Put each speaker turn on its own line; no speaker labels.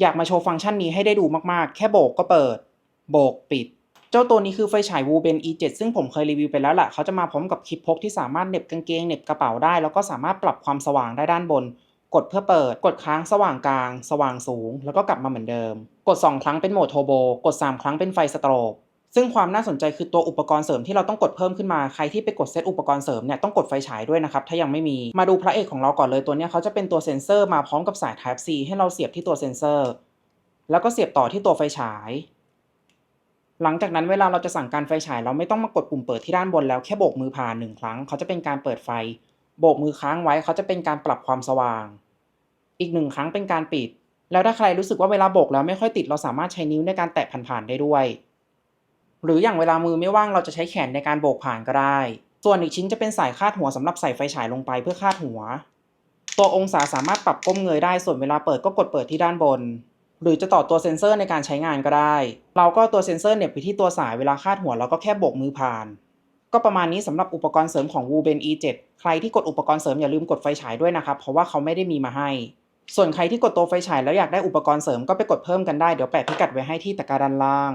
อยากมาโชว์ฟังก์ชันนี้ให้ได้ดูมากๆ แค่โบกก็เปิด โบกปิด เจ้าตัวนี้คือไฟฉาย Wuben E7 ซึ่งผมเคยรีวิวไปแล้วแหละเขาจะมาพร้อมกับคลิปพกที่สามารถเน็บกางเกงเน็บกระเป๋าได้ แล้วก็สามารถปรับความสว่างได้ด้านบน กดเพื่อเปิด กดค้างสว่างกลาง สว่างสูง แล้วก็กลับมาเหมือนเดิม กด 2 ครั้งเป็นโหมดโทโบ กด 3 ครั้งเป็นไฟสโตรบ ซึ่งความน่าสนใจคือตัวอุปกรณ์เสริมที่เราต้องกดเพิ่มขึ้นมา ใครที่ไปกดเซตอุปกรณ์เสริมเนี่ยต้องกดไฟฉายด้วยนะครับ ถ้ายังไม่มี มาดูพระเอกของเราก่อนเลยตัวเนี้ยเขาจะเป็นตัวเซ็นเซอร์มาพร้อมกับสาย Type C ให้เราเสียบที่ตัวเซ็นเซอร์ แล้วก็เสียบต่อที่ตัวไฟฉาย หลังจากนั้นเวลาเราจะสั่งการไฟฉาย เราไม่ต้องมากดปุ่มเปิดที่ด้านบนแล้วแค่โบกมือผ่านหนึ่งครั้งเขาจะเป็นการเปิดไฟ โบกมือค้างไว้เขาจะเป็นการปรับความสว่าง อีกหนึ่งครั้งเป็นการปิด แล้วถ้าใครรู้สึกว่าเวลาโบกแล้วไม่ค่อยติดเราสามารถใช้นิ้วในการแตะผ่านๆได้ด้วย หรืออย่างเวลามือไม่ว่างเราจะใช้แขนในการโบกผ่านก็ได้ ส่วนอีกชิ้นจะเป็นสายคาดหัวสำหรับใส่ไฟฉายลงไปเพื่อคาดหัว ตัวองศาสามารถปรับก้มเงยได้ส่วนเวลาเปิดก็กดเปิดที่ด้านบน หรือจะต่อตัวเซ็นเซอร์ในการใช้งานก็ได้ เราก็ตัวเซ็นเซอร์เน็บไปที่ตัวสายเวลาคาดหัวเราก็แค่โบกมือผ่าน ก็ประมาณนี้สำหรับอุปกรณ์เสริมของ Wuben E7 ใครที่กดอุปกรณ์เสริมอย่าลืมกดไฟฉายด้วยนะครับเพราะว่าเขาไม่ได้มีมาให้ ส่วนใครที่กดตัวไฟฉายแล้วอยากได้อุปกรณ์เสริมก็ไปกดเพิ่มกันได้เดี๋ยวแปะพิกัดไว้ให้ที่ตะการด้านล่าง